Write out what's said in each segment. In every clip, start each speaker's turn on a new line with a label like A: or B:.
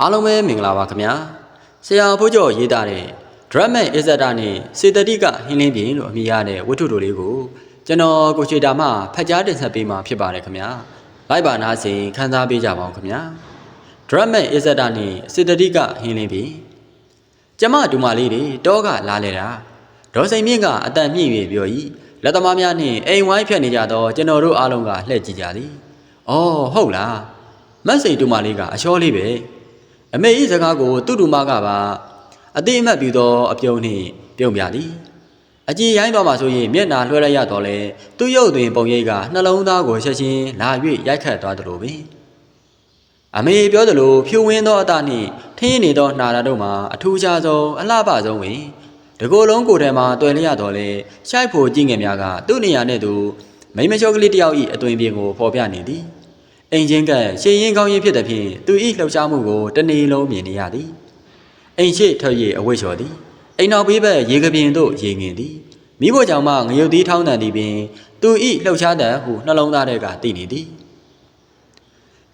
A: အားလုံးပဲမင်္ဂလာပါခင်ဗျာဆရာဖိုးကျော်ရေးသားတဲ့ Drama is that နဲ့စေတတိကဟင်းလင်းပြင်းလို့အမည်ရတဲ့ဝတ္ထုတိုလေးကိုကျွန်တော်ကိုချွေတာမှဖတ်ကြားတင်ဆက်ပေးမှာဖြစ်ပါတယ်ခင်ဗျာလိုက်ပါနာစဉ်ခန်းစားပေးကြပါအောင်ခင်ဗျာ Drama is that နဲ့စေတတိကဟင်းလင်းပြင်းကျမဒူမလေးတွေတောကလာလေတာဒေါ်စိန်မြင့်ကအတန်မြင့်၍ပြော၏လက်သမားများနှင့်အိမ်ဝိုင်းဖြတ်နေကြသောကျွန်တော်တို့အားလုံးကလှည့်ကြည့်ကြသည်။အော်ဟုတ်လားမတ်စိန်ဒူမလေးကအချောလေးပဲ။ အမေဤစကားကိုသူ့ဒူမကပါအတိအမှတ်ပြုသောအပြုံးနှင့်ပြုံပြသည်။အကြည်ရိုင်းတော်မှဆိုရင်မျက်နာလွှဲလိုက်ရတော့လေသူ့ရုပ်တွင်ပုံရိပ်ကနှလုံးသားကိုချက်ချင်းလာ၍ရိုက်ခတ်သွားသလိုပင်အမေပြောသလိုဖြူဝင်းသောအသားနှင့်ထင်းနေသောနှာရတို့မှာအထူးခြားဆုံးအလှပဆုံးဝင်တကိုယ်လုံးကိုယ်ထဲမှာတွယ်လျက်တော်လေရှိုက်ဖို့ကြည့်ငယ်များကသူ့နေရာနဲ့သူမိမချိုကလေးတယောက်၏အသွင်ပြင်ကိုဖော်ပြနေသည် အိမ်ချင်းကရှေရင်ကောင်းရင်ဖြစ်သည်ဖြင့်သူ၏လှုပ်ရှားမှုကိုတနေ့လုံးမြင်နေရသည်အိမ်ရှိထွက်၍အဝိတ်လျှော်သည်အိမ်နောက်ဘေးဘက်ရေကပြင်းသို့ရေငင်သည်မိဖို့ကြောင့်မှငရုတ်သီးထောင်းတန်သည်ပင်သူ၏လှုပ်ရှားတန်ဟုနှလုံးသားထဲကသိနေသည်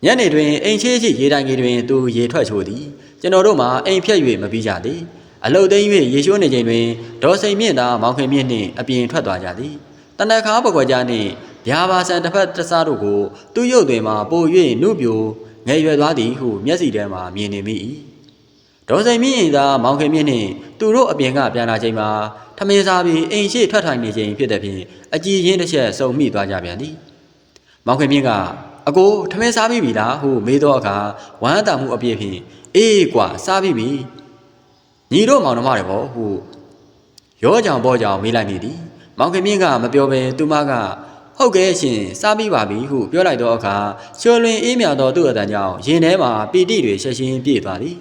A: ညနေတွင်အိမ်ချေးရှိရေတိုင်ကြီးတွင်သူရေထွက်ချိုးသည်ကျွန်တော်တို့မှာအိမ်ဖြတ်၍မပြီးကြသည်အလုတ်သိမ်း၍ရေရှိုးနေချိန်တွင်ဒေါ်စိန်မြင့်သာမောင်ခင်မြင့်နှင့်အပြင်ထွက်သွားကြသည်တနခါပကွက်ကြားနှင့် ဗျာပါဆန်တစ်ဖက်တစ်စားတို့ကိုသူ့ရုပ်တွင်မှပို၍နှုတ်ပြိုငယ်ရွယ်သွားသည်ဟုမျက်စီထဲမှမြင်နေမိ၏ဒေါ်စိန်မြင့်၏သာမောင်ခင်မြင့်နှင့်သူတို့အပြင်ကပြန်လာချိန်မှာထမင်းစားပြီးအိမ်ရှိထွက်ထိုင်နေချိန်ဖြစ်သည်ဖြင့်အကြည်ရင်းတစ်ချက်စုံမိသွားကြပြန်သည်မောင်ခင်မြင့်ကအကိုထမင်းစားပြီးပြီလားဟုမေးတော့အခါဝမ်းသာမှုအပြည့်ဖြင့်အေးကွာစားပြီးပြီညီတို့မောင်နှမတွေပေါ့ဟုရောကြောင်ပေါ်ကြောင်မေးလိုက်မိသည်မောင်ခင်မြင့်ကမပြောဘဲသူမက ဟုတ်ကဲ့ရှင်စားပြီးပါပြီဟုပြောလိုက်တော့အခါချွလွင်အေးမြသောသူ့အတန်ကြောင့်ရင်ထဲမှာပီတိတွေရှက်ရှင်းပြည့်သွားသည်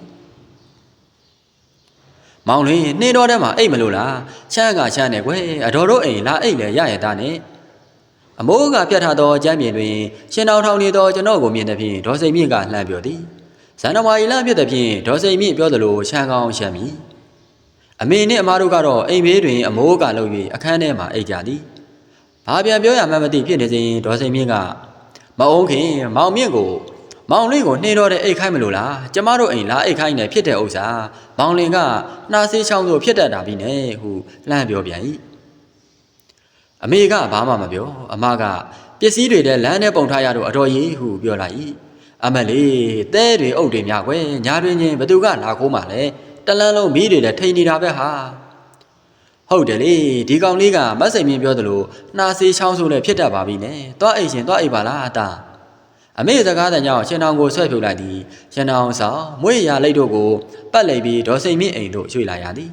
A: မောင်လင်းနှင်းတော်ထဲမှာအိတ်မလို့လားချမ်းကချမ်းတယ်ကွယ်အတော်တို့အိမ်လာအိတ်လည်းရရတာနဲ့အမိုးကပြတ်ထားသောကျမ်းပြင်တွင်ရှင်တော်ထောင်နေသောကျွန်တော်ကိုမြင်သည်ဖြင့်ဒေါ်စိန်မြင့်ကလှမ်းပြောသည်ဇန်နဝါရီလဖြစ်သည်ဖြင့်ဒေါ်စိန်မြင့်ပြောသလိုရှမ်းကောင်းရှမ်းမီအမေနှင့်အမတို့ကတော့အိမ်ဘေးတွင်အမိုးကလုံ၍အခန်းထဲမှအိတ်ကြသည် ဘာပြန်ပြောရမှန်းမသိဖြစ်နေစဉ်ဒေါ်စိန်မြင့်ကမအုံးခင်မောင်မြင့်ကိုမောင်လေးကိုနှင်းတော့တဲ့အိတ်ခိုင်းမလို့လားကျမတို့အိမ်လာအိတ်ခိုင်းနေဖြစ်တဲ့ဥစ္စာမောင်လင်ကနှာဆေးချောင်းတို့ဖြစ်တတ်တာပြီနဲ့ဟုလှမ်းပြောပြန်၏အမေကဘာမှမပြောအမကပစ္စည်းတွေလည်းလမ်းထဲပုံထားရတော့အတော်ကြီးဟုပြောလိုက်၏အမလေးတဲတွေအုပ်တွေများကွယ်ညာတွင်ချင်းဘသူကလာခိုးမှလဲတလန်းလုံးမီးတွေလည်းထိန်နေတာပဲဟာ ဟုတ်တယ်လေဒီကောင်လေးကမတ်စိန်မြင့်ပြောသလိုနှာစေးချောင်းဆိုလည်းဖြစ်တတ်ပါပြီနဲ့သွားအိတ်ရှင်သွားအိတ်ပါလားအတာအမေစကားတန်ကြောင့်ရှင်တောင်ကိုဆွဲဖြုတ်လိုက်သည်ရှင်တောင်ဆောင်မွေးရလိတ်တို့ကိုပတ်လိုက်ပြီးဒေါ်စိန်မြင့်အိမ်တို့ရွှေ့လာရသည်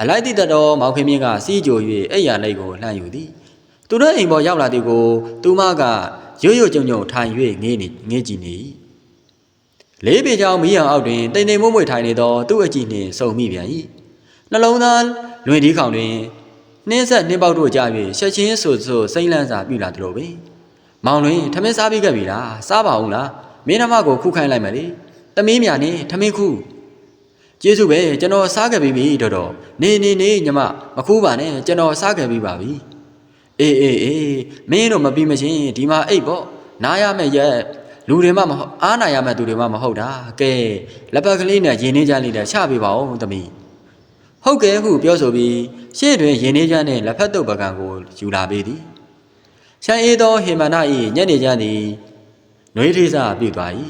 A: အလိုက်တိတတော်မောင်ခင်မြင့်ကစီးကြို၍အိတ်ရလိတ်ကိုလှမ်းယူသည်သူတို့အိမ်ပေါ်ရောက်လာသည်ကိုသူမကရွရွကြုံကြုံထိုင်၍ငေးနေငေးကြည့်နေ၏လေးပေချောင်းမီးရန်အောက်တွင်တိမ်တိမ်မွမွေထိုင်နေသောသူ့အကြည့်နှင့်စုံမိပြန်၏နှလုံးသား လွင်ဒီခေါင်တွင်နှင်းဆက်နှင်းပေါက်တို့ကြာ၍ရှက်ချင်းဆူဆူစိမ့်လန်းစာပြုလာသလိုပဲမောင်လွင်ထမင်းစားပြီးခဲ့ပြီလားစားပါဦးလားမင်းနှမကိုခုခိုင်းလိုက်မယ်လေတမင်းမြာနေထမင်းခုကျေးဇူးပဲကျွန်တော်စားခဲ့ပြီးပြီတော်တော်နေနေနေညီမမခူးပါနဲ့ကျွန်တော်စားခဲ့ပြီးပါပြီအေးအေးအေးမင်းတို့မပြီးမချင်းဒီမှာအိတ်ပေါ့နားရမယ့်ရက်လူတွေမှမဟုတ်အားနာရမယ့်သူတွေမှမဟုတ်တာကဲလက်ပတ်ကလေးနဲ့ရင်နှင်းကြလေးနဲ့ချပေးပါဦးသမီး ဟုတ်ကဲ့ဟုပြောဆိုပြီးရှေ့တွင်ရင်နှင်းကြနှင့်လက်ဖက်တုပ်ပကံကိုယူလာပေးသည်ချမ်းအေးသောဟေမန္န၏ညနေကျန်းသည်နှွေးထိစားပြည့်သွား၏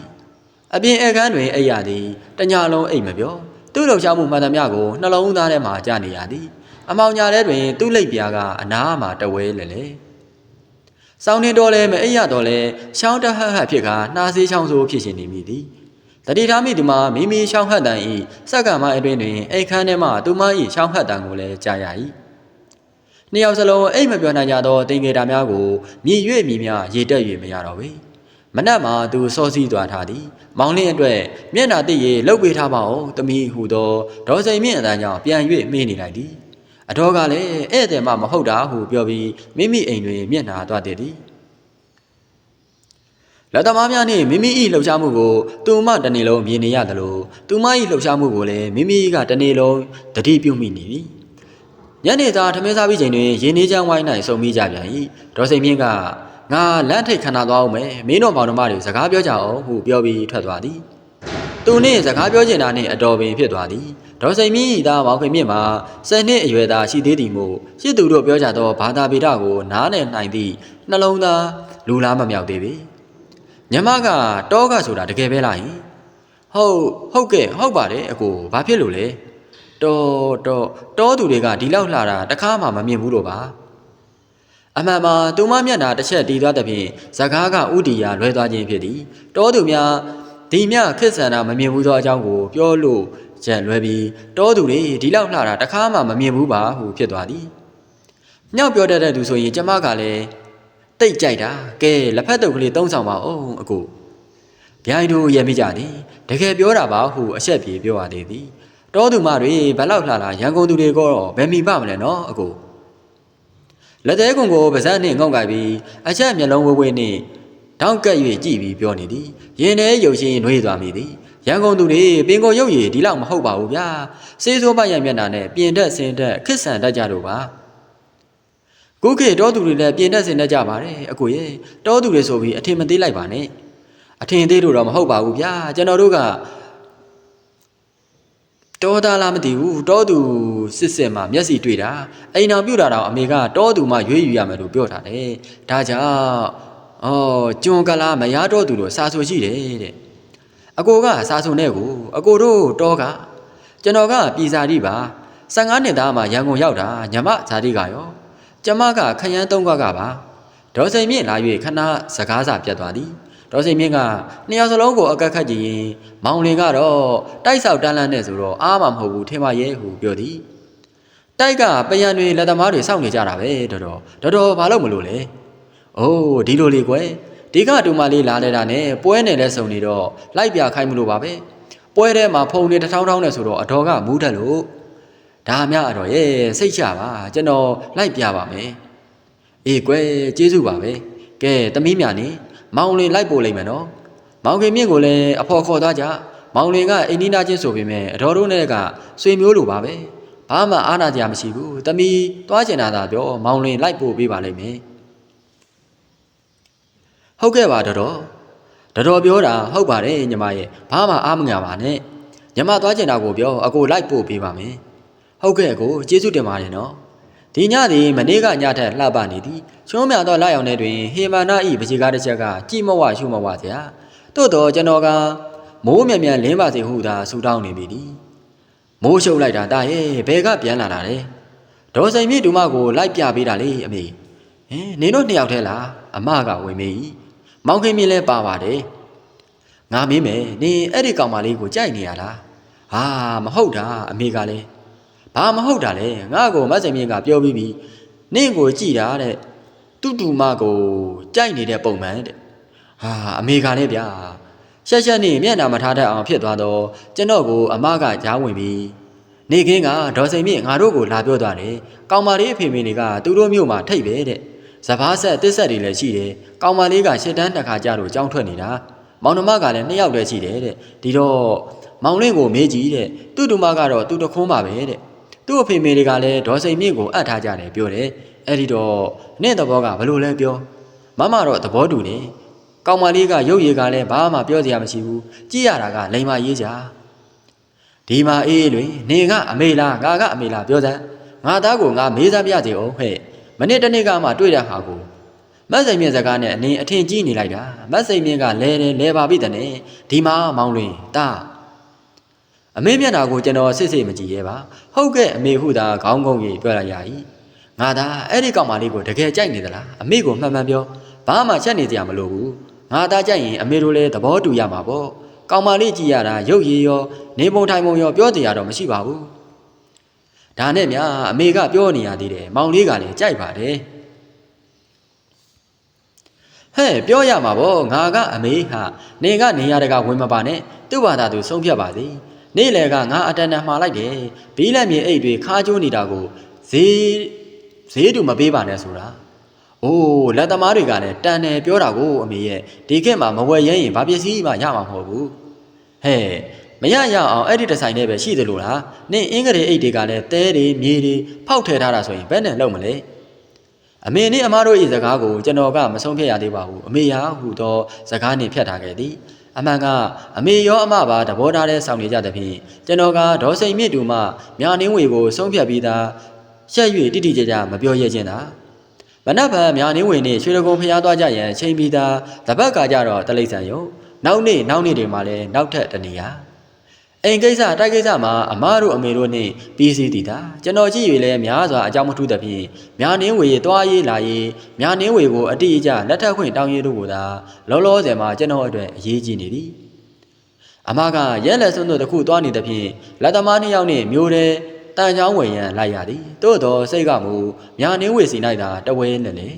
A: အပြင်အခန်းတွင်အိပ်ရသည်တညလုံးအိပ်မပြောသူ့လှုပ်ရှားမှုမှန်သမျှကိုနှလုံးသားထဲမှကြားနေရသည်အမောင်ညာထဲတွင်သူ့လိပ်ပြားကအနားမှာတဝဲလေလေ။စောင်းနေတော့လဲမအိပ်ရတော့လဲရှောင်းတဟတ်ဟတ်ဖြစ်ကနှာစေးချောင်းဆိုးဖြစ်ရှင်နေမိသည်။ တတိထားမိသူမှာမိမိရှောင်းဟတ်တန်ဤစက္ကမအတွင်းတွင်အိတ်ခမ်းထဲမှသူမ၏ရှောင်းဟတ်တန်ကိုလည်းကြားရ၏။နှစ်ယောက်စလုံးအိတ်မပြောနိုင်ကြသောတင်ငယ်တာများကိုမြည်၍မြည်များရေတက်၍မရတော့ပေ။မနက်မှာသူစောစီးသွားထားသည်။မောင်လင်းအတွက်မျက်နာတိရေလှုပ်ပေးထားပါဦးတမီးဟူသောဒေါ်စိန်မြင့်အတန်းကြောင့်ပြန်၍မေးနေလိုက်သည်။အတော်ကလည်းဧည့်သည်မှမဟုတ်တာဟုပြောပြီးမိမိအိမ်တွင်မျက်နှာသွားတည်သည် လက်သမားများနှင့်မိမိ၏လှုပ်ရှားမှုကိုသူမတနေ့လုံးမြင်နေရသလိုသူမ၏လှုပ်ရှားမှုကိုလည်းမိမိကတနေ့လုံးတတိပြုမိနေပြီညနေသားထမင်းစားပြီးချိန်တွင်ရင်းနှီးချမ်းဝိုင်း၌ဆုံမိကြပြန်၏ဒေါ်စိန်မြင့်ကငါလမ်းထိတ်ခဏသွားအောင်မယ်မင်းတို့မောင်နှမတွေစကားပြောကြအောင်ဟုပြောပြီးထွက်သွားသည်သူနှင့်စကားပြောချင်တာနှင့်အတော်ပင်ဖြစ်သွားသည်ဒေါ်စိန်မြင့်ဤသားမောင်ခင်မြင့်မှာဆယ်နှစ်အရွယ်သားရှိသေးသည်မို့ရှစ်သူတို့ပြောကြသောဘာသာပေဒကိုနားနယ်နိုင်သည့်နှလုံးသားလူလားမမြောက်သေးပေ ညမကတောကဆိုတာတကယ်ပဲလားဟင်ဟုတ်ဟုတ်ကဲ့ဟုတ်ပါတယ်အကိုဘာဖြစ်လို့လဲတော်တော်တောသူတွေကဒီလောက်လှတာတခါမှမမြင်ဘူးလို့ပါအမှန်မှာသူမမျက်နှာတစ်ချက်တီးသွားတဲ့ဖြင့်ဇကားကဥတီယာလွဲသွားခြင်းဖြစ်သည်တောသူများဒီမြခစ်ဆန္ဒမမြင်ဘူးသောအကြောင်းကိုပြောလို့ကြံလွဲပြီးတောသူတွေဒီလောက်လှတာတခါမှမမြင်ဘူးပါဟုဖြစ်သွားသည်မြောက်ပြောတတ်တဲ့သူဆိုရင်ကျမကလည်း တိတ်ကြိုက်တာကဲလက်ဖက်တုပ်ကလေးသုံးဆောင်ပါအောင်အကိုဗျိုင်းတို့ရမိကြသည်တကယ်ပြောတာပါဟုအဆက်ပြေပြောရသေးသည်တောသူမတွေဘယ်လောက်လှလာရန်ကုန်သူတွေကတော့ဘယ်မိပါမလဲနော်အကိုလက်သေးကုံကိုပါဇက်နှင့်ငုံကြိုက်ပြီးအချက်မျက်လုံးဝဲဝဲနှင့်တောက်ကပ်၍ကြည့်ပြီးပြောနေသည်ရင်ထဲရုပ်ရှင်နှွေးသွားမိသည်ရန်ကုန်သူတွေပင်ကိုရုပ်ရည်ဒီလောက်မဟုတ်ပါဘူးဗျာစေးစိုးပရမျက်နှာနဲ့ပြင်တက်ဆင်းတက်ခစ်ဆန်တတ်ကြလို့ပါ ကုခေတောသူတွေလည်းပြင်တက်ဆင်းတတ်ကြပါတယ်အကိုရဲ့တောသူတွေဆိုပြီးအထင်မသေးလိုက်ပါနဲ့အထင်သေးလို့တော့မဟုတ်ပါဘူးဗျာကျွန်တော်တို့ကတောသားလားမသိဘူးတောသူစစ်စစ်မှမျက်စိတွေ့တာအိမ်အောင်ပြူတာတော့အမေကတောသူမှရွေးယူရမယ်လို့ပြောထားတယ်ဒါကြောင့်အော်ကျွန်းကလာမရတော့သူလို့စာဆိုရှိတယ်တဲ့အကိုကစာဆိုနဲ့ကိုအကိုတို့တောကကျွန်တော်ကပြည်စာတိပါ15နှစ်သားမှရန်ကုန်ရောက်တာညမဇာတိကရော ကျမကခရမ်းသုံးခွက်ကပါဒေါ်စိန်မြင့်လာ၍ခဏစကားစာပြတ်သွားသည်ဒေါ်စိန်မြင့်ကနှစ်ယောက်စလုံးကိုအကက်ခတ်ကြည့်ရင်မောင်လင်ကတော့တိုက်ဆောက်တန်းလန်းနဲ့ဆိုတော့အားမမဟုတ်ဘူးထင်ပါရဲ့ဟုပြောသည်တိုက်ကပယံတွေလက်သမားတွေစောင့်နေကြတာပဲတော်တော်တော်တော်ဘာလို့မလို့လဲအိုးဒီလိုလေးကွယ်ဒီကတူမလေးလာနေတာနဲ့ပွဲနယ်လဲစုံနေတော့လိုက်ပြခိုင်းမလို့ပါပဲပွဲထဲမှာဖုံနေတစ်ထောင်းထောင်းနဲ့ဆိုတော့အတော်ကမူးတတ်လို့ ဒါမှအတော်ရဲ့စိတ်ချပါကျွန်တော်လိုက်ပြပါမယ်အေးကွယ်ကျေးဇူးပါပဲကဲသမီးမြနေမောင်လင်လိုက်ပို့လိုက်မယ်နော်မောင်ခင်မြင့်ကိုလည်းအဖော်ခေါ်သွားကြမောင်လင်ကအိန္ဒိနာချင်းဆိုပေမဲ့အတော်တို့နဲ့ကဆွေမျိုးလိုပါပဲဘာမှအားနာကြမရှိဘူးသမီးသွားကျင်တာသာပြောမောင်လင်လိုက်ပို့ပေးပါလိမ့်မယ်ဟုတ်ကဲ့ပါတော်တော်တော်တော်ပြောတာဟုတ်ပါတယ်ညီမရဲ့ဘာမှအားမငါပါနဲ့ညီမသွားကျင်တာကိုပြောအကိုလိုက်ပို့ပေးပါမယ် ဟုတ်ကဲ့အကိုကျေးဇူးတင်ပါတယ်နော်ဒီညသည်မနေ့ကညထက်လှပနေသည်ချုံးမြသောလာရောက်နေတွင်ဟေမာနာဤပစီကားတစ်ချက်ကကြည်မဝရှုမဝစရာသို့တော့ကျွန်တော်ကမိုးမြမြန်လင်းပါစေဟုသာဆူတောင်းနေပြီသည်မိုးရှုပ်လိုက်တာတာရဲ့ဘယ်ကပြန်လာတာလဲဒေါ်စိန်မြင့်ဒူမကိုလိုက်ပြပေးတာလေအမေဟင်နင်တို့နှစ်ယောက်တည်းလားအမကဝင်မေး၏မောင်ခင်မြင့်လည်းပါပါတယ်ငါမင်းမယ်နင်အဲ့ဒီကောင်မလေးကိုကြိုက်နေရလားဟာမဟုတ်တာအမေကလည်း ဘာမဟုတ်တာလဲငါ့ကိုမတ်စိန်မြင့်ကပြောပြီးပြီနင့်ကိုကြည်တာတဲ့တူတူမကိုကြိုက်နေတဲ့ပုံမှန်တဲ့ဟာအမေကလည်းဗျာရှက်ရှက်နေမျက်နှာမထားတတ်အောင်ဖြစ်သွားတော့ကျွန်တော်ကိုအမကကြားဝင်ပြီးနေခင်းကဒေါ်စိန်မြင့်ငါတို့ကိုလာပြောသွားတယ်ကောင်မလေးအဖေမေတွေကသူတို့မျိုးမှာထိတ်ပဲတဲ့စဘာဆက်တစ်ဆက်တွေလည်းရှိတယ်ကောင်မလေးကရှစ်တန်းတစ်ခါကြာတော့ကြောင်းထွက်နေတာမောင်နှမကလည်းနှစ်ယောက်တည်းရှိတယ်တဲ့ဒီတော့မောင်လင့်ကိုမေးကြည့်တဲ့သူ့တူမကတော့သူ့တခွန်းပါပဲတဲ့ သူ့အဖေမေတွေကလည်းဒေါ်စိန်မြင့်ကိုအပ်ထားကြတယ်ပြောတယ်အဲ့ဒီတော့နင့်သဘောကဘလို့လဲပြောမမတော့သဘောတူနေကောင်မလေးကရုပ်ရည်ကလည်းဘာမှပြောစရာမရှိဘူးကြည့်ရတာကလိန်မရေးကြဒီမှာအေးအေးလွင်နေကအမေလားငါကအမေလားပြောစမ်းငါသားကိုငါမေးစားပြစီအောင်ဟဲ့မနေ့တနေ့ကမှတွေ့တဲ့ဟာကိုမတ်စိန်မြင့်စကားနဲ့အနေအထင်ကြီးနေလိုက်တာမတ်စိန်မြင့်ကလဲတယ်လဲပါပြီတဲ့နဲ့ဒီမှာမောင်းလွင်တာ အမေမျက်နှာကိုကျွန်တော်စစ်စစ်မကြည့်ရဲပါဟုတ်ကဲ့အမေဟုသာခေါင်းကုန်းကြီးတွေ့လိုက်ရ၏ငါသားအဲ့ဒီကောင်မလေးကိုတကယ်ကြိုက်နေသလားအမေကိုမှန်မှန်ပြောဘာမှချက်နေကြမလို့ဘူးငါသားကြိုက်ရင်အမေတို့လည်းသဘောတူရမှာပေါ့ကောင်မလေးကြည့်ရတာရုပ်ရည်ရောနေပုံထိုင်ပုံရောပြောတရားတော့မရှိပါဘူးဒါနဲ့များအမေကပြောနေရသေးတယ်မောင်လေးကလည်းကြိုက်ပါတယ်ဟဲ့ပြောရမှာဗောငါကအမေဟာနေကနေရတကဝင်မပါနဲ့သူ့ဘာသာသူဆုံးဖြတ်ပါစေ နေ့လေကငါအတန်တန်မှားလိုက်တယ်ဘီးလက်မြေအိတ်တွေခါကျိုးနေတာကိုဈေးဈေးတူမပေးပါနဲ့ဆိုတာအိုးလက်သမားတွေကလည်းတန်တယ်ပြောတာကိုအမေရဲ့ဒီခေတ်မှာမဝယ်ရဲရင်ဘာပစ္စည်းမှရမှာမဟုတ်ဘူးဟဲ့မရရအောင်အဲ့ဒီဒီဇိုင်းနဲ့ပဲရှိသလိုလားနင့်အင်္ဂရေအိတ်တွေကလည်းတဲတွေမြေတွေဖောက်ထည့်ထားတာဆိုရင်ဘယ်နဲ့လုံးမလဲအမေနဲ့အမတို့ဤစကားကိုကျွန်တော်ကမဆုံးဖြတ်ရသေးပါဘူးအမေရာဟူသောစကားနဲ့ဖြတ်ထားခဲ့သည် အမှန်ကအမေရောအမပါသဘောထားတဲ့ဆောင်နေကြသဖြင့်ကျွန်တော်ကဒေါ်စိန်မြင့်တူမှမြာနင်းဝေကိုဆုံးဖြတ်ပြီးသားရှက်၍တိတိကျကျမပြောရခြင်းသာမနက်ဖြန်မြာနင်းဝေနဲ့ရွှေရကုံဖျားသွားကြရန်ချိန်ပြီးသားတပတ်ကကြတော့တလိမ့်ဆန်ရုံနောက်နေ့နောက်နေ့တွေမှာလည်းနောက်ထပ်တနေရာ အိမ်ကိစ္စတိုက်ကိစ္စမှာအမားတို့အမေတို့နဲ့ပြီးစီးတည်တာကျွန်တော်ကြည့်ရလဲများစွာအကြောင်းမထူးသဖြင့်မြာနင်းဝေရဲ့တွားရေးလာရေးမြာနင်းဝေကိုအတိအကျလက်ထပ်ခွင့်တောင်းရတို့ကိုသာလောလောဆယ်မှာကျွန်တော်အတွက်အရေးကြီးနေသည်အမကရဲလက်စွန်းတို့တစ်ခုသွားနေသဖြင့်လက်သမားနှစ်ယောက်နှင့်မျိုးတဲ့တန်ချောင်းဝင်ရန်လိုက်ရသည်တို့တော်စိတ်ကမူမြာနှင်းဝေစီလိုက်တာတဝဲနဲ့လေ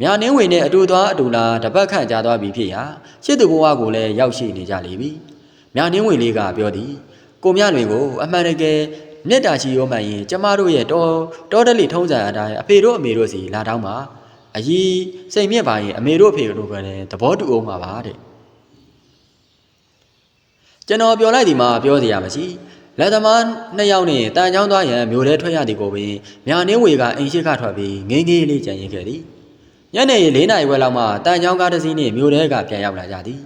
A: မြာနှင်းဝေနဲ့အတူသွားအတူလာတပတ်ခန့်ကြာသွားပြီဖြစ်ရာရှစ်သူဘဝကိုလည်းရောက်ရှိနေကြလေပြီမြာ နှင်းဝေလေးကပြောသည်ကိုမြလွင်ကိုအမှန်တကယ်မေတ္တာရှိရောမှန်ရင်ကျမတို့ရဲ့တော်တော်တလီထုံးစံအတိုင်းအဖေတို့အမေတို့စီလာတောင်းပါအကြီးစိတ်မြင့်ပါရင်အမေတို့အဖေတို့ကလည်းသဘောတူအောင်ပါပါတဲ့ကျွန်တော်ပြောလိုက်ဒီမှာပြောစရာမရှိလက်သမားနှစ်ယောက်နဲ့တန်ချောင်းသွားရန်မြို့ထဲထွက်ရသည်ကိုပင်မြာနှင်းဝေကအိမ်ရှိခထွက်ပြီးငင်းငင်းလေးကြံရင်ခဲ့သည်ညနေ၄နာရီခွဲလောက်မှတန်ချောင်းကားတစ်စီးနှင့်မြို့ထဲကပြန်ရောက်လာကြသည်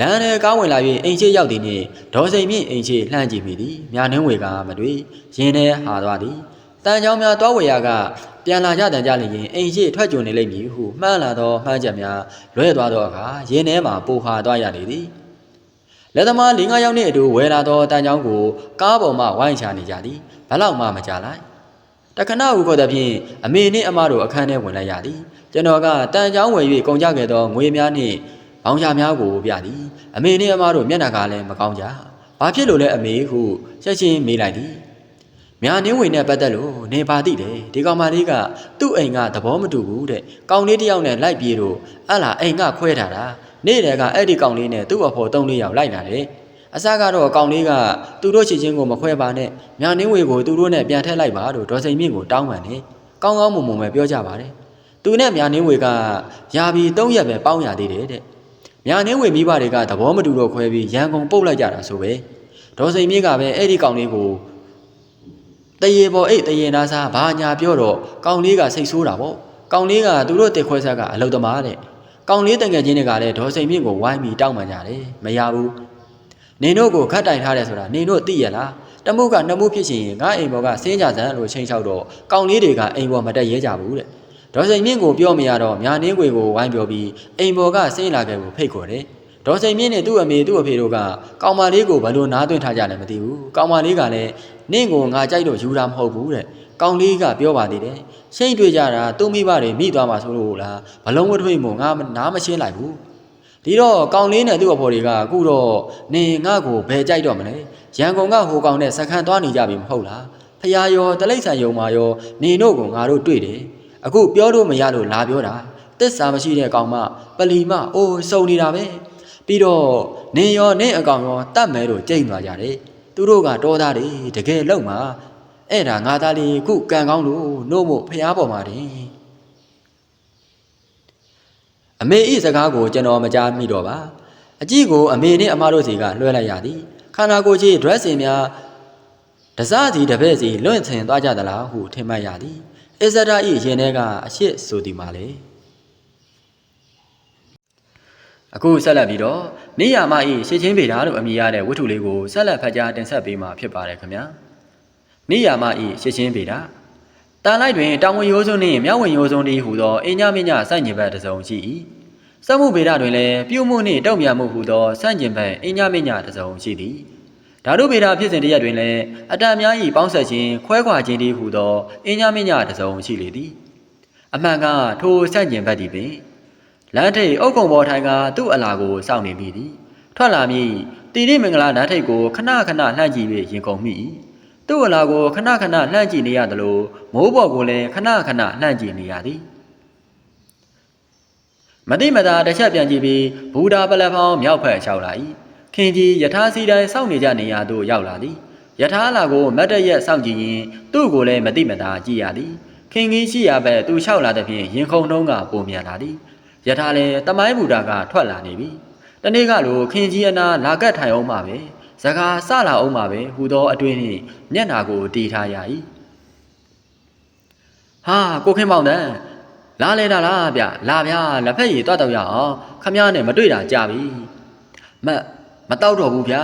A: လမ်းထဲကားဝင်လာ၍အိမ်ရှိရောက်သည်နှင့်ဒေါ်စိန်မြင့်အိမ်ရှိလှမ်းကြည့်မိသည်မြာနှင်းဝေကမတွေ့ရင်ထဲဟာသွားသည်တန်ချောင်းများသွားဝေရကပြန်လာကြတန်ကြလျင်အိမ်ရှိထွက်ကြုံနေလိမ့်မည်ဟုမှန်းလာသောမှန်းချက်များလွဲသွားသောအခါရင်ထဲမှပိုဟာသွားရလေသည်လက်သမား၄၅ယောက်နှင့်အတူဝယ်လာသောတန်ချောင်းကိုကားပေါ်မှဝိုင်းချနေကြသည်ဘလောက်မှမကြလိုက်တခဏဟုခေါ်သည်ဖြင့်အမေနှင့်အမတို့အခန်းထဲဝင်လိုက်ရသည်ကျွန်တော်ကတန်ချောင်းဝယ်၍ကုန်ကြခဲ့သောငွေများနှင့် ဘောင်ချများကိုပြသည်အမေနှင့်အမတို့မျက်နှာကလည်းမကောင်းကြဘာဖြစ်လို့လဲအမေဟုချက်ချင်းမေးလိုက်သည်မြာနှင်းဝင်နဲ့ပတ်သက်လို့နေပါသိတယ်ဒီကောင်မလေးကသူ့အိမ်ကသဘောမတူဘူးတဲ့ကောင်လေးတစ်ယောက်နဲ့လိုက်ပြေးတော့အဲ့လာအိမ်ကခွဲထားတာနေ့တည်းကအဲ့ဒီကောင်လေးနဲ့သူ့အဖော်သုံးလေးယောက်လိုက်လာတယ်အစကတော့ကောင်လေးကသူတို့ချစ်ချင်းကိုမခွဲပါနဲ့မြာနှင်းဝေကိုသူတို့နဲ့ပြန်ထည့်လိုက်ပါလို့ဒေါ်စိန်မြင့်ကိုတောင်းပန်တယ်ကောင်းကောင်းမွန်မွန်ပဲပြောကြပါတယ်သူနဲ့မြာနှင်းဝေကယာဘီ၃ရက်ပဲပေါင်းရသေးတယ်တဲ့ မြာနှင်းဝေမိဘတွေကသဘောမတူတော့ခွဲပြီးရန်ကုန်ပုတ်လိုက်ကြတာဆိုပဲဒေါ်စိန်မြင့်ကပဲအဲ့ဒီကောင်လေးကိုတရေပေါ်အိတ်တရေနာစားဘာညာပြောတော့ကောင်လေးကစိတ်ဆိုးတာပေါ့ကောင်လေးကသူတို့တစ်ခွဲဆက်ကအလုတ်သမားတဲ့ကောင်လေးတငယ်ချင်းတွေကလည်းဒေါ်စိန်မြင့်ကိုဝိုင်းပြီးတောင်းပန်ကြတယ်မရဘူးနင်တို့ကိုခတ်တိုင်ထားတယ်ဆိုတာနင်တို့သိရလားတမှုကနှမှုဖြစ်ရှင်ရင်ငါအိမ်ဘော်ကဆင်းကြစမ်းလို့ချိန်ချောက်တော့ကောင်လေးတွေကအိမ်ဘော်မတက်ရဲကြဘူးတဲ့ ဒေါ်စိန်မြင့်ကိုပြောမရတော့မြာနင်းခွေကိုဝိုင်းပြောပြီးအိမ်ဘော်ကဆင်းလာခဲ့ကိုဖိတ်ခေါ်တယ်ဒေါ်စိန်မြင့်နဲ့သူ့အမေသူ့အဖေတို့ကကောင်မလေးကိုဘယ်လိုနားသွင်းထားကြလဲမသိဘူးကောင်မလေးကလည်းနင့်ကိုငါကြိုက်လို့ယူတာမဟုတ်ဘူးတဲ့ကောင်လေးကပြောပါသေးတယ်ရှိတ်တွေ့ကြတာသူ့မိဘတွေမိသွားမှာဆိုလို့လားဘလုံးဝထွေးမို့ငါနားမရှင်းလိုက်ဘူးဒီတော့ကောင်လေးနဲ့သူ့အဖေတွေကအခုတော့နေငါ့ကိုဘယ်ကြိုက်တော့မလဲရန်ကုန်ကဟိုကောင်နဲ့စခန်းသွားနေကြပြီမဟုတ်လားဖះရောတလိမ့်ဆန်ယုံမာရောနေတို့ကငါတို့တွေ့တယ် အခုပြောလို့မရလို့လာပြောတာတစ္ဆာမရှိတဲ့ကောင်မပလီမအိုးစုံနေတာပဲပြီးတော့နေရောနေအကောင်ရောတတ်မဲလို့ကြိတ်သွားကြတယ်သူတို့ကတော်သားတွေတကယ်လုံမှာအဲ့ဒါငါသားလေးခုကံကောင်းလို့နှုတ်မို့ဖះပေါ်မှာတင်အမေဤစကားကိုကျွန်တော်မကြားမိတော့ပါအကြည့်ကိုအမေနဲ့အမတို့စီကလွှဲလိုက်ရသည်ခန္ဓာကိုယ်ကြီး dressing များတစားစီတစ်ဖက်စီလွင့်ဆင်သွားကြသလားဟုထင်မှတ်ရသည် အစ္စရာဤရင်ထဲကအရှစ်ဆိုသည်မှာလေအခုဆက်လက်ပြီးတော့နေရမဤရှစ်ချင်းပေတာလို့အမည်ရတဲ့ဝတ္ထုလေးကိုဆက်လက်ဖတ်ကြားတင်ဆက်ပေးမှာဖြစ်ပါတယ်ခင်ဗျာနေရမဤရှစ်ချင်းပေတာတာလိုက်တွင်တောင်ဝင်ရိုးစုံနှင့်မြောက်ဝင်ရိုးစုံတည်းဟူသောအင်းညမင်းညစိုက်ညင်ဘက်တစ်စုံရှိ၏စက်မှုဗေဒတွင်လည်းပြုမှုနှင့်တုံ့ပြန်မှုဟူသောစန့်ကျင်ဘက်အင်းညမင်းညတစ်စုံရှိသည် ဓာတုဗေဒဖြစ်စဉ်တစ်ရက်တွင်လည်းအတ္တများ၏ပေါင်းဆက်ခြင်းခွဲခွာခြင်းတည်းဟူသောအင်းညမင်းညတစ်စုံရှိလေသည်အမှန်ကထိုစန့်ကျင်ဘက်သည်ပင်လမ်းထိပ်အုတ်ကုံပေါ်ထိုင်ကသူ့အလာကိုစောင့်နေမိသည်ထွက်လာမည်တီရိမင်္ဂလာလမ်းထိပ်ကိုခဏခဏလှမ်းကြည့်၍ရင်ကုန်မိ၏သူ့အလာကိုခဏခဏလှမ်းကြည့်နေရသလိုမိုးပေါ်ကိုလည်းခဏခဏလှမ်းကြည့်နေရသည်မတိမတာတစ်ချက်ပြန်ကြည့်ပြီးဘူဒါပလက်ဖောင်းမြောက်ဖက်လျှောက်လာ၏ ခင်ကြီးယထာစီတိုင်းစောင့်နေကြနေရာသို့ရောက်လာသည်ယထာလာကိုမတ်တရက်စောင့်ကြည့်ရင်သူ့ကိုလည်းမတိမတာကြည့်ရသည်ခင်ကြီးရှိရပဲသူလျှောက်လာတဲ့ဖြင့်ရင်ခုန်တုံးကပုံမြန်လာသည်ယထာလည်းတမိုင်းဘူဒါကထွက်လာနေပြီတနေ့ကလိုခင်ကြီးအနာလာကတ်ထိုင်အောင်ပါပဲစကားစလာအောင်ပါပဲဟူသောအတွင်းနှင့်မျက်နာကိုတီးထားရ၏ဟာကိုခင်မောင်တန်းလာလေတာလားဗျလာဗျလက်ဖက်ရည်တွတ်တော့ရအောင်ခမည်းနဲ့မတွေ့တာကြာပြီမတ် မတောက်တော့ဘူးဗျာ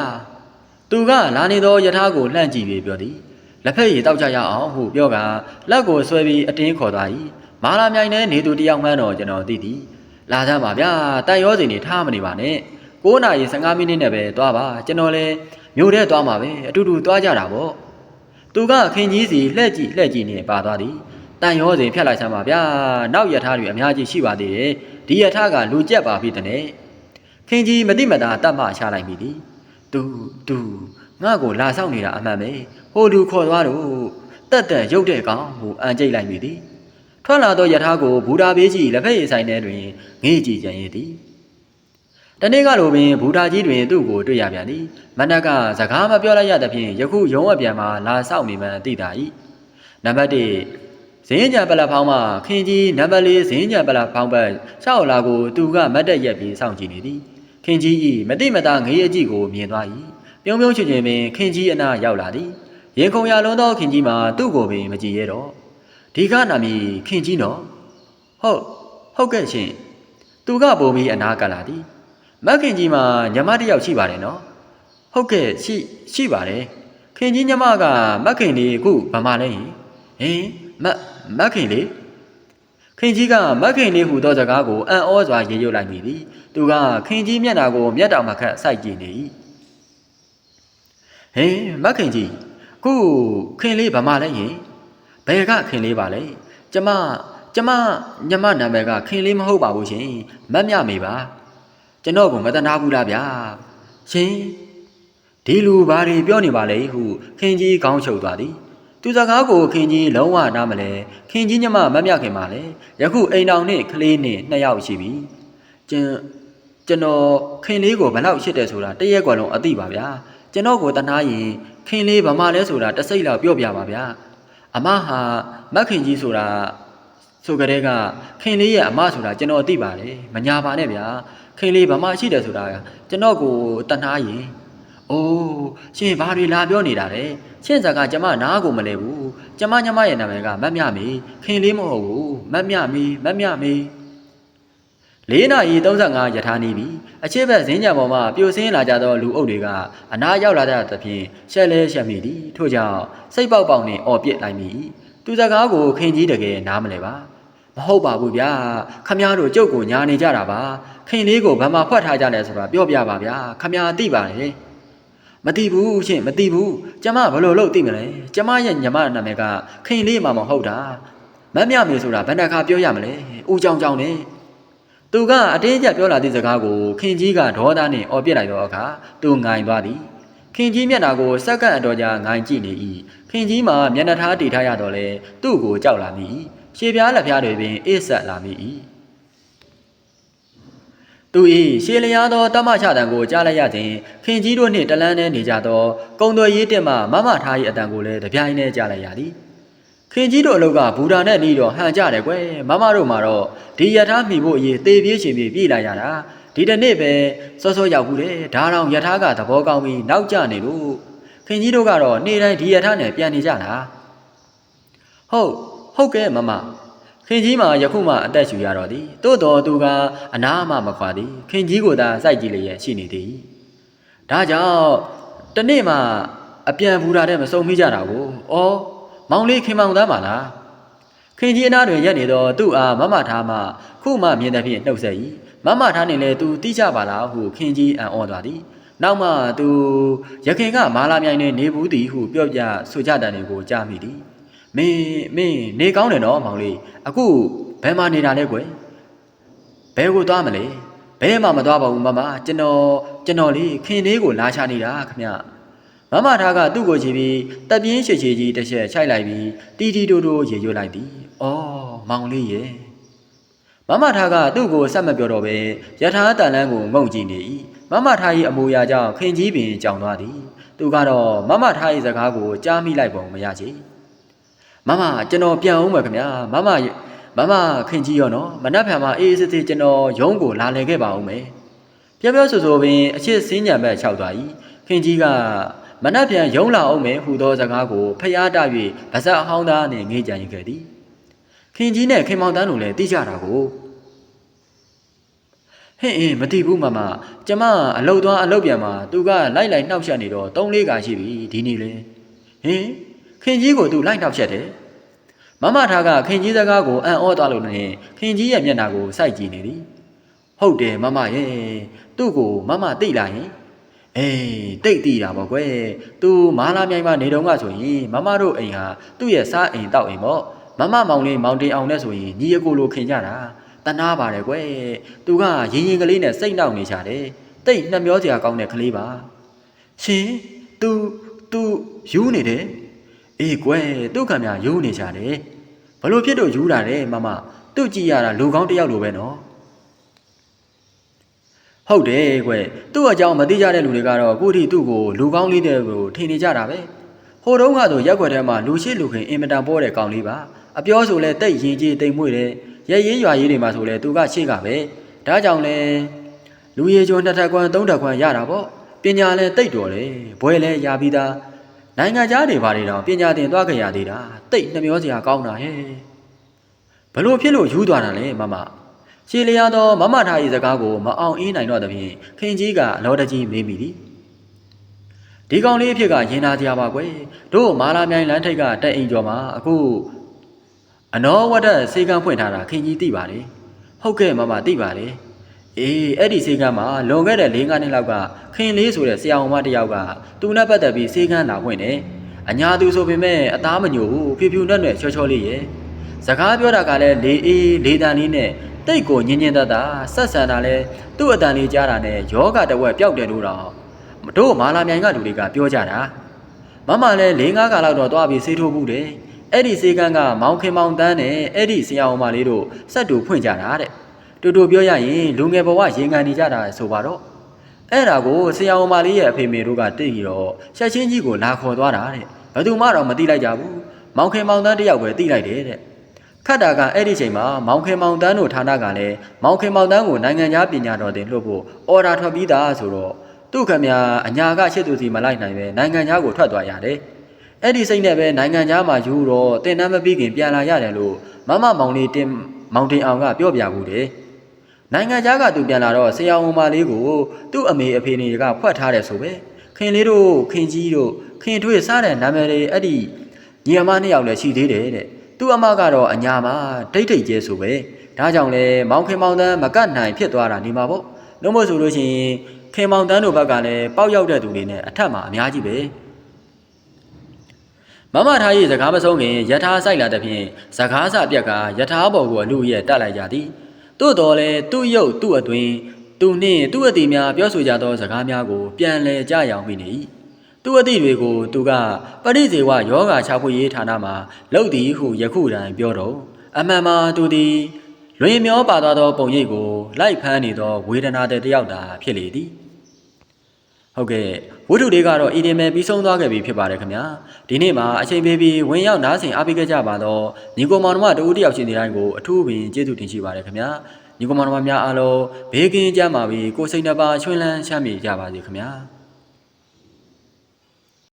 A: သူကလာနေသောယထာကိုလှန့်ကြည့်ပြီးပြောသည်လက်ဖက်ရည်တောက်ကြရအောင်ဟုပြောကလက်ကိုဆွဲပြီးအတင်းခေါ်သွား၏မာလာမြိုင်နဲ့နေသူတယောက်မှန်းတော့ကျွန်တော်သိသည်လာကြပါဗျာတန်ရောစင်နေထားမနေပါနဲ့9နာရီ15မိနစ်နဲ့ပဲသွားပါကျွန်တော်လည်းမြို့ထဲသွားမှာပဲအတူတူသွားကြတာပေါ့သူကခင်ကြီးစီလှည့်ကြည့်လှည့်ကြည့်နေပါသွားသည်တန်ရောစင်ဖြတ်လိုက်စမ်းပါဗျာနောက်ယထာတွေအများကြီးရှိပါသေးတယ်ဒီယထာကလူကြက်ပါပြီတဲ့ ခင်ကြီးမတိမတာတတ်မှချလိုက်မိသည်သူသူငါ့ကိုလာဆောင်နေတာအမှန်ပဲဟိုလူခေါ်သွားတော့တက်တက်ရုပ်တဲ့ကောင်ဟိုအန်ကျိတ်လိုက်မိသည်ထွက်လာသောယထာကိုဘူတာဘေးကြီးလက်ဖက်ရည်ဆိုင်ထဲတွင်ငေးကြည့်ကြံရည်သည်တနေ့ကလိုပင်ဘူတာကြီးတွင်သူ့ကိုတွေ့ရပြန်သည်မနက်ကစကားမပြောလိုက်ရသဖြင့်ယခုရုံးအပြန်မှာလာဆောင်နေမှန်သိတာ၏နံပါတ်1ဇင်းကြံပလက်ဖောင်းမှခင်ကြီးနံပါတ်၄ဇင်းကြံပလက်ဖောင်းဘက်ရှောက်လာကိုသူကမတ်တက်ရက်ပြီးစောင့်ကြည့်နေသည် ခင်ကြီးဤမတိမတာငေးအကြည့်ကိုမြင်သွား၏ပြုံးပြုံးချွင်ချွင်ပင်ခင်ကြီးအနာရောက်လာသည်ရင်ခုန်ရလုံးသောခင်ကြီးမှာသူ့ကိုပင်မကြည့်ရတော့ဒီကနာမည်ခင်ကြီးနော်ဟုတ်ဟုတ်ကဲ့ရှင်သူကပုံပြီးအနာကလာသည်မက်ခင်ကြီးမှာညီမတစ်ယောက်ရှိပါတယ်နော်ဟုတ်ကဲ့ရှိရှိပါတယ်ခင်ကြီးညီမကမက်ခင်လေးအခုဗမာလဲဟင်ဟင်မက်မက်ခင်လေး ခင်ကြီးကမက်ခင်လေးဟူသောစကားကိုအံ့ဩစွာရေရွတ်လိုက်မိသည်သူကခင်ကြီးမျက်နှာကိုမျက်တောင်မခတ်စိုက်ကြည့်နေ၏ဟင်မက်ခင်ကြီးခုခင်လေးဗမာလဲယင်ဘယ်ကခင်လေးပါလဲကျမကျမညမနာမည်ကခင်လေးမဟုတ်ပါဘူးရှင်မတ်မြမေပါကျွန်တော်ကမတနာဘူးလားဗျာရှင်ဒီလူဘာတွေပြောနေပါလဲဟုခင်ကြီးခေါင်းချုပ်သွားသည် သူစကားကိုခင်ကြီးလုံးဝနားမလဲခင်ကြီးညမမမြခင်ပါလေယခုအိမ်တော်နဲ့ကလေးနဲ့နှစ်ယောက်ရှိပြီကျွန်ကျွန်တော်ခင်လေးကိုဘယ်လောက်ရှိတယ်ဆိုတာတရက်ကွာလုံးအသိပါဗျာကျွန်တော်ကိုတနာရင်ခင်လေးဗမာလဲဆိုတာတစိမ့်လောက်ပြောပြပါဗျာအမဟာမက်ခင်ကြီးဆိုတာဆိုကြတဲ့ကခင်လေးရဲ့အမဆိုတာကျွန်တော်သိပါတယ်မညာပါနဲ့ဗျာခင်လေးဗမာရှိတယ်ဆိုတာကျွန်တော်ကိုတနာရင်။ အိုးရှင်ဘာတွေလာပြောနေတာလဲ။ရှင့်စကားကျမနားကိုမလဲဘူး။ကျမညမရဲ့နာမည်ကမတ်မြမေခင်လေးမဟုတ်ဘူး။မတ်မြမေမတ်မြမေ၄နာရီ35ယထာနေပြီ။အခြေဘက်ဇင်းကြံပေါ်မှာပြိုဆင်းလာကြသောလူအုပ်တွေကအနားရောက်လာတဲ့သဖြင့်ရှက်လဲရှက်မိသည်။ထို့ကြောင့်စိတ်ပေါက်ပေါက်နဲ့အော်ပြစ်လိုက်မိ။သူစကားကိုခင်ကြီးတကယ်နားမလဲပါ။မဟုတ်ပါဘူးဗျာခမည်းတော်ကြုတ်ကိုညာနေကြတာပါခင်လေးကိုဘာမှဖွက်ထားကြလဲဆိုတာပြောပြပါဗျာခမည်းသိပါလေ မသိဘူးရှင်မသိဘူးကျမဘယ်လိုလုပ်သိမလဲကျမရဲ့ညီမနာမည်ကခင်လေးမှမဟုတ်တာမတ်မြမေဆိုတာဘယ်နှခါပြောရမလဲဦးကြောင်ကြောင်နဲ့သူကအတင်းကျပ်ပြောလာသည့်စကားကိုခင်ကြီးကဒေါသနှင့်အော်ပြစ်လိုက်သောအခါသူငိုင်သွားသည်ခင်ကြီးမျက်နှာကိုစက္ကန့်အတော်ကြာငိုင်ကြည့်နေ၏ခင်ကြီးမှာမျက်နှာထားတည်ထားရတော့လေသူ့ကိုကြောက်လာမိ၏ရှေးပြားလက်ပြားတွေပင်အေးဆက်လာမိ၏ သူ၏ရှေးလျားသောတမချတံကိုကြားလိုက်ရစဉ်ခင်ကြီးတို့နှင့်တလန်းနှဲနေကြသောကုံတော်ရေးတက်မှမမထား၏အတံကိုလည်းတပြိုင်တည်းကြားလိုက်ရသည်ခင်ကြီးတို့အလုတ်ကဘူတာနဲ့နီးတော့ဟန်ကြတယ်ကွယ်မမတို့မှာတော့ဒီယထာမိဖို့အရေးသေပြေးရှင်ပြေးပြေးလာရတာဒီတနေ့ပဲစောစောရောက်ဘူးတယ်ဒါတောင်ယထာကသဘောကောင်းပြီးနောက်ကျနေလို့ခင်ကြီးတို့ကတော့နေ့တိုင်းဒီယထာနဲ့ပြန်နေကြတာဟုတ်ဟုတ်ကဲ့မမ ခင်ကြီးမှာယခုမှအသက်ရှူရတော့သည်သို့တော်သူကအနာမှမခွာသည်ခင်ကြီးကိုသာစိုက်ကြည့်လျက်ရှိနေသည်ဒါကြောင့်တနေ့မှအပြန်ဘူးတာတဲ့မစုံမိကြတာကိုဩမောင်လေးခင်မောင်သားပါလားခင်ကြီးအနာတွင်ရက်နေတော့သူ့အားမမထားမှခုမှမြင်တဲ့ဖြင့်နှုတ်ဆက်၏မမထားနေလေသူတိကျပါလားဟုခင်ကြီးအံ့ဩသွားသည်နောက်မှသူရခင်ကမာလာမြိုင်တွင်နေဘူးသည်ဟုပြောပြဆိုကြတဲ့ကိုကြားမိသည် မင်းမင်းနေကောင်းတယ်နော်မောင်လေးအခုဘယ်မှာနေတာလဲကွယ်ဘယ်ကိုသွားမလဲဘယ်မှမသွားပါဘူးမမကျွန်တော်ကျွန်တော်လေးခင်လေးကိုလာချနေတာခမမမထားကသူ့ကိုကြည့်ပြီးတက်ပြင်းရှည်ရှည်ကြီးတစ်ချက်ခြိုက်လိုက်ပြီးတီတီတိုးတိုးရေရွတ်လိုက်သည်အော်မောင်လေးရဲ့မမထားကသူ့ကိုဆက်မပြောတော့ပဲယထာတန်လန်းကိုငုံကြည့်နေ၏မမထား၏အမူအရာကြောင့်ခင်ကြီးပင်ကြောင်သွားသည် သူကတော့မမထား၏စကားကိုကြားမိလိုက်ပုံမရချေ မမကျွန်တော်ပြန်အောင်မယ်ခင်ဗျာမမမမခင်ကြီးရောနော်မနှက်ဖန်မှာအေးအေးဆေးဆေးကျွန်တော်ရုံးကိုလာလည်ခဲ့ပါအောင်မယ်ပြောပြောဆိုဆိုပင်အချစ်စင်းညံဘက်ခြောက်သွား၏ခင်ကြီးကမနှက်ဖန်ရုံးလာအောင်မယ်ဟူသောစကားကိုဖျားတ၍ဗဇက်အဟောင်းသားနှင့်ငေးကြံရခဲ့သည်ခင်ကြီးနဲ့ခင်မောင်တန်းတို့လည်းသိကြတာကိုဟင်းအင်းမသိဘူးမမကျမအလုတ်သွားအလုတ်ပြန်မှာသူကလိုက်လိုက်နှောက်ရှက်နေတော့၃လေးခါရှိပြီဒီနေ့လေဟင်း ခင်ကြီးကိုသူလိုက်နှောက်ရှက်တယ်မမထားကခင်ကြီးစကားကိုအံ့ဩသွားလို့နဲ့ခင်ကြီးရဲ့မျက်နှာကိုစိုက်ကြည့်နေသည်ဟုတ်တယ်မမရဲ့သူ့ကိုမမသိလာရင်အေးတိတ်တီးတာပေါ့ကွယ်သူမာလာမြိုင်မှာနေတော့ကဆိုရင်မမတို့အိမ်ဟာသူ့ရဲ့စားအိမ်တောက်အိမ်ပေါ့မမမောင်လေးမောင်တင်အောင်နဲ့ဆိုရင်ညီအကိုလိုခင်ကြတာတနာပါတယ်ကွယ်သူကရင်ရင်ကလေးနဲ့စိတ်နှောက်နေကြတယ်တိတ်နှမျောစရာကောင်းတဲ့ကလေးပါရှင် तू तू ယူနေတယ် အေးကွယ်သူ့ခံမြယူနေကြတယ်ဘလို့ဖြစ်တော့ယူတာလဲမမသူ့ကြည့်ရတာလူကောင်းတစ်ယောက်လိုပဲနော်ဟုတ်တယ်ကွယ်သူ့အကြောင်းမသိကြတဲ့လူတွေကတော့အခုထိသူ့ကိုလူကောင်းလေးတဲ့ကိုထင်နေကြတာပဲဟိုတုန်းကတော့ရက်ွက်ထဲမှာလူရှိလူခင်အင်မတန်ပေါ်တဲ့ကောင်လေးပါအပြောဆိုလဲတိတ်ရင်ကြီးတိမ်မွေ့တယ်ရဲရေးရွာရေးတွေမှာဆိုလဲသူကရှေ့ကပဲဒါကြောင့်လဲလူရေကျော်နှစ်ထပ်ခွန်းသုံးထပ်ခွန်းရတာပေါ့ပညာလဲတိတ်တော်တယ်ဘွဲလဲရပြီးသား နိုင်ငံသားတွေဘာတွေတော့ပညာသင်သွားကြရသေးတာတိတ်နှမျောစရာကောင်းတာဟဲ့ဘလို့ဖြစ်လို့ယူသွားတာလဲမမရှည်လျားသောမမထား၏စကားကိုမအောင်အေးနိုင်တော့သဖြင့်ခင်ကြီးကအလောတကြီးမေးမိသည်ဒီကောင်လေးအဖြစ်ကရင်နာကြပါကွယ်တို့မာလာမြိုင်လမ်းထိပ်ကတက်အိမ်ကျော်မှာအခုအနောဝတ္တစေကံဖွင့်ထားတာခင်ကြီးသိပါလေဟုတ်ကဲ့မမသိပါလေ အေးအဲ့ဒီစေကံမှာလွန်ခဲ့တဲ့၄-၅နှစ်လောက်ကခင်လေးဆိုတဲ့ဆရာဝန်မတစ်ယောက်ကသူနဲ့ပတ်သက်ပြီးစေကံလာဖွင့်တယ်အညာသူဆိုပေမဲ့အသားမညိုဘူးဖြူဖြူနဲ့နဲ့ချောချောလေးရဲ့စကားပြောတာကလည်းလေအေးလေးတန်လေးနဲ့တိတ်ကိုညင်ညင်တတ်တာဆက်ဆံတာလဲသူ့အတန်လေးကြားတာနဲ့ယောဂတဝက်ပျောက်တယ်လို့တော့တို့မာလာမြိုင်ကလူတွေကပြောကြတာမမလည်း၄၅ခါလောက်တော့တွားပြီးဆေးထိုးမှုတယ်အဲ့ဒီဆေးကန်းကမောင်ခင်မောင်တန်းနဲ့အဲ့ဒီဆရာအောင်မလေးတို့စက်တူဖွင့်ကြတာတဲ့ တူတူပြောရရင်လူငယ်ဘဝရင်ခံနေကြတာဆိုပါတော့အဲ့ဒါကိုဆရာအောင်မလေးရဲ့အဖေမေတို့ကတိတ်ပြီးတော့ချက်ချင်းကြီးကိုလာခေါ်သွားတာတဲ့ဘယ်သူမှတော့မသိလိုက်ကြဘူးမောင်ခင်မောင်တန်းတယောက်ပဲသိလိုက်တယ်တဲ့ခတ်တာကအဲ့ဒီချိန်မှာမောင်ခင်မောင်တန်းတို့ဌာနကလည်းမောင်ခင်မောင်တန်းကိုနိုင်ငံသားပညာတော်တင်လွှတ်ဖို့အော်ဒါထွက်ပြီးသားဆိုတော့သူ့ခမညာအညာကရှစ်သူစီမလိုက်နိုင်ပဲနိုင်ငံသားကိုထွက်သွားရတယ်။အဲ့ဒီစိတ်နဲ့ပဲနိုင်ငံသားမှာယူတော့တင်တန်းမပြီးခင်ပြန်လာရတယ်လို့မမမောင်လေးတင်မောင်တင်အောင်ကပြောပြဘူးတယ်။ နိုင်ငံသားကသူပြန်လာတော့ဆရာဝန်မလေးကိုသူ့အမေအဖေတွေကဖွက်ထားတယ်ဆိုပဲခင်လေးတို့ခင်ကြီးတို့ခင်ထွေးစားတဲ့နာမည်တွေအဲ့ဒီညီအမနှစ်ယောက်လည်းရှိသေးတယ်တဲ့သူ့အမကတော့အညာမှာဒိတ်ဒိတ်ကျဲဆိုပဲဒါကြောင့်လဲမောင်ခင်မောင်တန်းမကတ်နိုင်ဖြစ်သွားတာနေမှာပေါ့လို့မို့ဆိုလို့ရှိရင်ခင်မောင်တန်းတို့ဘက်ကလည်းပေါက်ရောက်တဲ့သူတွေနဲ့အထက်မှာအများကြီးပဲမမထားရေးစကားမဆုံးခင်ယထာဆိုင်လာတဲ့ဖြင့်စကားစပြက်ကယထာဘော်ကိုအလူရဲ့တက်လိုက်ကြသည် သို့တော်လဲသူ့ရုပ်သူ့အတွင်သူနှင့်သူ့အတိများပြောဆိုကြသောစကားများကို ပြန်လဲကြရောင်မိနေ၏သူ့အတိတွေကိုသူကပရိဇေဝယောဂါချဖွေရေးဌာနမှာလှုပ်သည်ဟုယခုတိုင်ပြောတော့အမှန်မှာသူသည်လွင်မျောပါသွားသောပုံရိပ်ကိုလိုက်ဖမ်းနေသောဝေဒနာတဲ့တယောက်သာဖြစ်လေသည် ဟုတ်ကဲ့ဝိတုတွေကတော့အီဒီမဲပြီးဆုံးသွားခဲ့ပြီဖြစ်ပါတယ်ခင်ဗျာဒီနေ့မှာအချိန်ပေးပြီးဝင်ရောက်နားဆင်အားပေးခဲ့ကြပါတော့ညီကိုမောင်နှမတူဦးတယောက်ချင်းတိုင်းကိုအထူးပင်ကျေးဇူးတင်ရှိပါတယ်ခင်ဗျာညီကိုမောင်နှမများအားလုံးဘေးကင်းကြပါပြီးကိုယ်စိတ်နှပါချွင်းလန်းချမ်းမြေကြပါစေခင်ဗျာ